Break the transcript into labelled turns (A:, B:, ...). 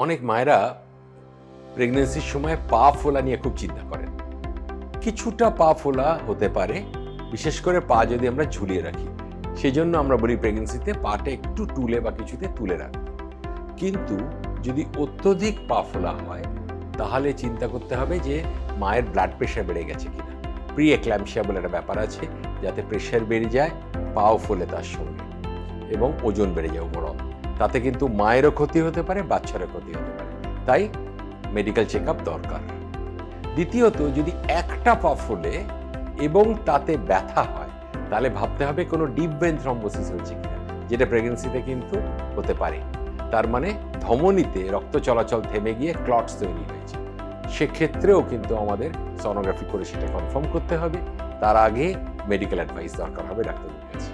A: অনেক মায়েরা প্রেগনেন্সির সময় পা ফোলা নিয়ে খুব চিন্তা করেন। কিছুটা পা ফোলা হতে পারে, বিশেষ করে পা যদি আমরা ঝুলিয়ে রাখি। সেই জন্য আমরা বলি প্রেগনেন্সিতে পাটা একটু টুলে বা কিছুতে তুলে রাখতে। কিন্তু যদি অত্যধিক পা ফোলা হয়, তাহলে চিন্তা করতে হবে যে মায়ের ব্লাড প্রেশার বেড়ে গেছে কিনা। প্রি এক্ল্যাম্পসিয়া বলে একটা ব্যাপার আছে, যাতে প্রেশার বেড়ে যায়, পাও ফোলে তার সঙ্গে এবং ওজন বেড়ে যায় ওভারঅল তাতে কিন্তু মায়েরও ক্ষতি হতে পারে, বাচ্চারও ক্ষতি হতে পারে। তাই মেডিকেল চেক দরকার। দ্বিতীয়ত, যদি একটা পা ফুলে এবং তাতে ব্যথা হয়, তাহলে ভাবতে হবে কোনো ডিপ ভেন থ্রম্বোসিস হয়েছে কিনা, যেটা প্রেগনেন্সিতে কিন্তু হতে পারে। তার মানে ধমনীতে রক্ত চলাচল থেমে গিয়ে ক্লটস তৈরি হয়েছে। সেক্ষেত্রেও কিন্তু আমাদের সনোগ্রাফি করে সেটা কনফার্ম করতে হবে। তার আগে মেডিকেল অ্যাডভাইস দরকার হবে ডাক্তারের কাছে।